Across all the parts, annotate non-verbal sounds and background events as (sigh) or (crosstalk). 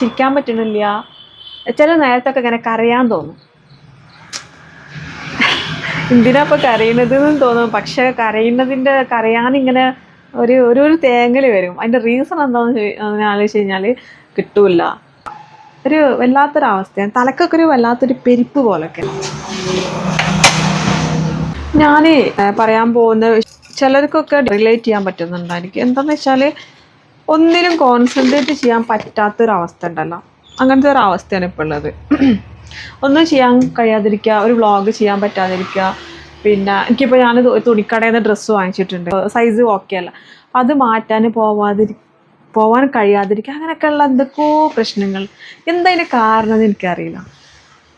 ചിരിക്കാൻ പറ്റണില്ല ചില നേരത്തൊക്കെ ഇങ്ങനെ കരയാൻ തോന്നും. എന്തിനാ ഇപ്പൊ കരയുന്നത് എന്ന് തോന്നും. പക്ഷെ കരയുന്നതിന്റെ കരയാൻ ഇങ്ങനെ ഒരു ഒരു ഒരു തേങ്ങൽ വരും. അതിന്റെ റീസൺ എന്താണെന്ന് ആലോചിച്ച് കഴിഞ്ഞാൽ കിട്ടൂല ഒരു വല്ലാത്തൊരവസ്ഥയാണ്. തലക്കൊക്കെ ഒരു വല്ലാത്തൊരു പെരിപ്പ് പോലൊക്കെ. ഞാൻ പറയാൻ പോകുന്ന ചിലർക്കൊക്കെ റിലേറ്റ് ചെയ്യാൻ പറ്റുന്നുണ്ടായിരിക്കും. എന്താന്ന് വെച്ചാൽ ഒന്നിലും കോൺസെൻട്രേറ്റ് ചെയ്യാൻ പറ്റാത്തൊരവസ്ഥ ഉണ്ടല്ലോ. അങ്ങനത്തെ ഒരു അവസ്ഥയാണ് ഇപ്പോൾ ഉള്ളത്. (clears throat) ഒന്നും ചെയ്യാൻ കഴിയാതിരിക്കുക ഒരു വ്ളോഗ് ചെയ്യാൻ പറ്റാതിരിക്കുക. പിന്നെ എനിക്കിപ്പോൾ ഞാൻ തുണിക്കടയിൽ നിന്ന് ഡ്രസ്സ് വാങ്ങിച്ചിട്ടുണ്ട്. സൈസ് ഓക്കെ അല്ല. അത് മാറ്റാൻ പോവാതിരി പോവാൻ കഴിയാതിരിക്കുക. അങ്ങനെയൊക്കെയുള്ള എന്തൊക്കെയോ പ്രശ്നങ്ങൾ. എന്തതിന് കാരണം എന്ന് എനിക്കറിയില്ല.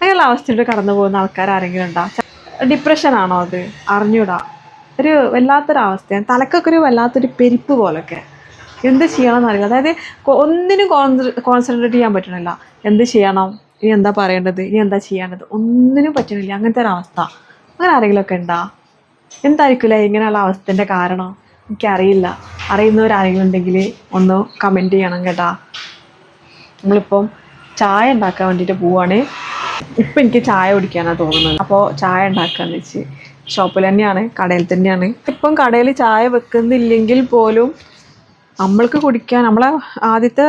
അങ്ങനെയുള്ള അവസ്ഥയിൽ കടന്നു പോകുന്ന ആൾക്കാർ ആരെങ്കിലും ഉണ്ടോ? ഡിപ്രഷൻ ആണോ അത്? അറിഞ്ഞൂടാ. ഒരു വല്ലാത്തൊരവസ്ഥയാണ്. തലക്കൊക്കെ ഒരു വല്ലാത്തൊരു പെരിപ്പ് പോലൊക്കെ. എന്ത് ചെയ്യണം അറിയില്ല. അതായത് ഒന്നിനും കോൺസെൻട്രേറ്റ് ചെയ്യാൻ പറ്റണില്ല. എന്ത് ചെയ്യണം? ഇനി എന്താ പറയേണ്ടത്? ഇനി എന്താ ചെയ്യേണ്ടത്? ഒന്നിനും പറ്റണില്ല. അങ്ങനത്തെ ഒരവസ്ഥ അങ്ങനെ ആരെങ്കിലുമൊക്കെ ഉണ്ടോ? എന്തായിരിക്കില്ല ഇങ്ങനെയുള്ള അവസ്ഥന്റെ കാരണം? എനിക്കറിയില്ല. അറിയുന്നവരാരെങ്കിലും ഉണ്ടെങ്കിൽ ഒന്ന് കമന്റ് ചെയ്യണം കേട്ടാ. നമ്മളിപ്പം ചായ ഉണ്ടാക്കാൻ വേണ്ടിയിട്ട് പോവാണ്. ഇപ്പം എനിക്ക് ചായ കുടിക്കാനാണ് തോന്നുന്നത്. അപ്പോൾ ചായ ഉണ്ടാക്കാന്ന് വെച്ച്. ഷോപ്പിൽ തന്നെയാണ്. കടയിൽ തന്നെയാണ്. ഇപ്പം കടയിൽ ചായ വെക്കുന്നില്ലെങ്കിൽ പോലും നമ്മൾക്ക് കുടിക്കാൻ നമ്മളെ ആദ്യത്തെ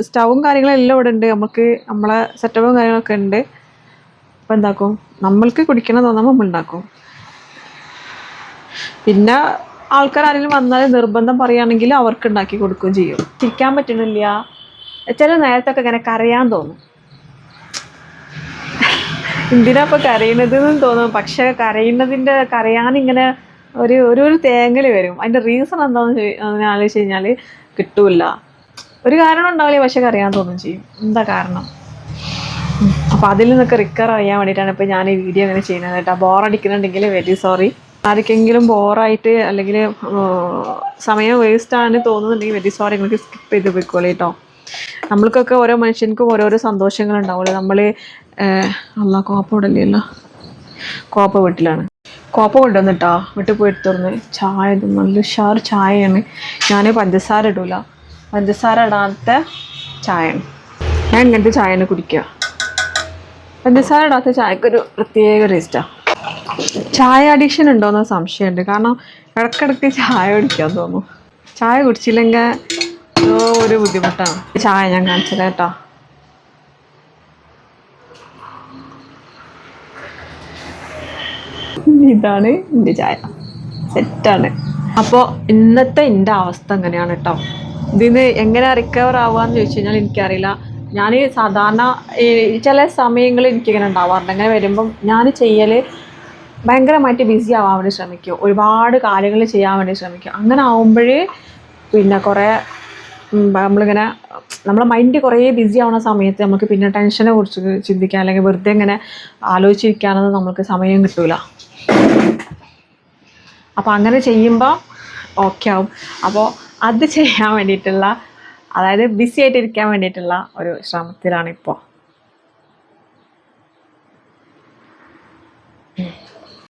സ്റ്റവും കാര്യങ്ങളും എല്ലാം ഇവിടെ ഉണ്ട്. നമുക്ക് നമ്മളെ സെറ്റപ്പും കാര്യങ്ങളൊക്കെ ഉണ്ട്. അപ്പം എന്താക്കും? നമ്മൾക്ക് കുടിക്കണം തോന്നുമ്പോൾ നമ്മൾ ഉണ്ടാക്കും. പിന്നെ ആൾക്കാർ ആരെങ്കിലും വന്നാൽ നിർബന്ധം പറയുകയാണെങ്കിൽ അവർക്ക് ഉണ്ടാക്കി കൊടുക്കുകയും ചെയ്യും. ചിരിക്കാൻ പറ്റണില്ല. ചില നേരത്തൊക്കെ ഇങ്ങനെ കരയാൻ തോന്നും. എന്തിനാ ഇപ്പൊ കരയണത് തോന്നും. പക്ഷെ കരയുന്നതിന്റെ കരയാൻ ഇങ്ങനെ ഒരു ഒരു ഒരു തേങ്ങൽ വരും. അതിന്റെ റീസൺ എന്താണെന്ന് അങ്ങനെ ആലോചിച്ച് കഴിഞ്ഞാൽ കിട്ടൂല. ഒരു കാരണം ഉണ്ടാവില്ല പക്ഷേ അറിയാൻ തോന്നും ചെയ്യും. എന്താ കാരണം? അപ്പോൾ അപ്പൊ അതിൽ നിന്നൊക്കെ റിക്കവർ ചെയ്യാൻ വേണ്ടിയിട്ടാണ് ഇപ്പോൾ ഞാൻ ഈ വീഡിയോ അങ്ങനെ ചെയ്യുന്നത് കേട്ടോ. ബോറടിക്കുന്നുണ്ടെങ്കിൽ വെരി സോറി ആർക്കെങ്കിലും ബോറായിട്ട് അല്ലെങ്കിൽ സമയം വേസ്റ്റ് ആണെന്ന് തോന്നുന്നുണ്ടെങ്കിൽ വെരി സോറി നിങ്ങൾക്ക് സ്കിപ്പ് ചെയ്ത് പോയിക്കോളൂ കേട്ടോ. നമ്മൾക്കൊക്കെ ഓരോ മനുഷ്യർക്കും ഓരോരോ സന്തോഷങ്ങളുണ്ടാവുള്ളൂ നമ്മൾ അല്ല കോപ്പ ഇടല്ലോ കോപ്പ വീട്ടിലാണ്. കോപ്പ കൊണ്ടുവന്നിട്ടാ വിട്ട് പോയി എടുത്തുറന്ന് ചായ നല്ല ഉഷാർ ചായയാണ്. ഞാൻ പഞ്ചസാര ഇടൂല. പഞ്ചസാര ഇടാത്ത ചായയാണ്. ഞാൻ ഇങ്ങനത്തെ ചായയാണ് കുടിക്കുക. പഞ്ചസാര ഇടാത്ത ചായക്കൊരു പ്രത്യേക ടേസ്റ്റാണ് ചായ അഡിക്ഷൻ ഉണ്ടോയെന്ന സംശയമുണ്ട്. കാരണം ഇടക്കിടക്ക് ചായ കുടിക്കാൻ തോന്നുന്നു ചായ കുടിച്ചില്ലെങ്കിൽ ഒരു ബുദ്ധിമുട്ടാണ്. ചായ ഞാൻ കാണിച്ചത് കേട്ടോ ഇതാണ് എന്റെ ചായ. സെറ്റാണ്. അപ്പോൾ ഇന്നത്തെ എന്റെ അവസ്ഥ എങ്ങനെയാണ് കേട്ടോ ഇതിന് എങ്ങനെ റിക്കവർ ആവുകയെന്ന് ചോദിച്ചു കഴിഞ്ഞാൽ എനിക്കറിയില്ല. ഞാൻ സാധാരണ ചില സമയങ്ങളിൽ എനിക്കിങ്ങനെ ഉണ്ടാവാറുണ്ട്. അങ്ങനെ വരുമ്പം ഞാൻ ചെയ്യൽ ഭയങ്കരമായിട്ട് ബിസി ആവാൻ വേണ്ടി ശ്രമിക്കും. ഒരുപാട് കാര്യങ്ങൾ ചെയ്യാൻ വേണ്ടി ശ്രമിക്കും. അങ്ങനെ ആവുമ്പോഴേ പിന്നെ കുറേ നമ്മളിങ്ങനെ നമ്മളെ മൈൻഡ് കുറേ ബിസി ആവുന്ന സമയത്ത് നമുക്ക് പിന്നെ ടെൻഷനെ കുറിച്ച് ചിന്തിക്കാൻ അല്ലെങ്കിൽ വെറുതെ ഇങ്ങനെ ആലോചിച്ചിരിക്കാനൊന്നും നമുക്ക് സമയം കിട്ടൂല. അപ്പോൾ അങ്ങനെ ചെയ്യുമ്പോൾ ഓക്കെ ആവും. അപ്പോൾ അത് ചെയ്യാൻ വേണ്ടിയിട്ടുള്ള അതായത് ബിസി ആയിട്ടിരിക്കാൻ വേണ്ടിയിട്ടുള്ള ഒരു ശ്രമത്തിലാണ് ഇപ്പോൾ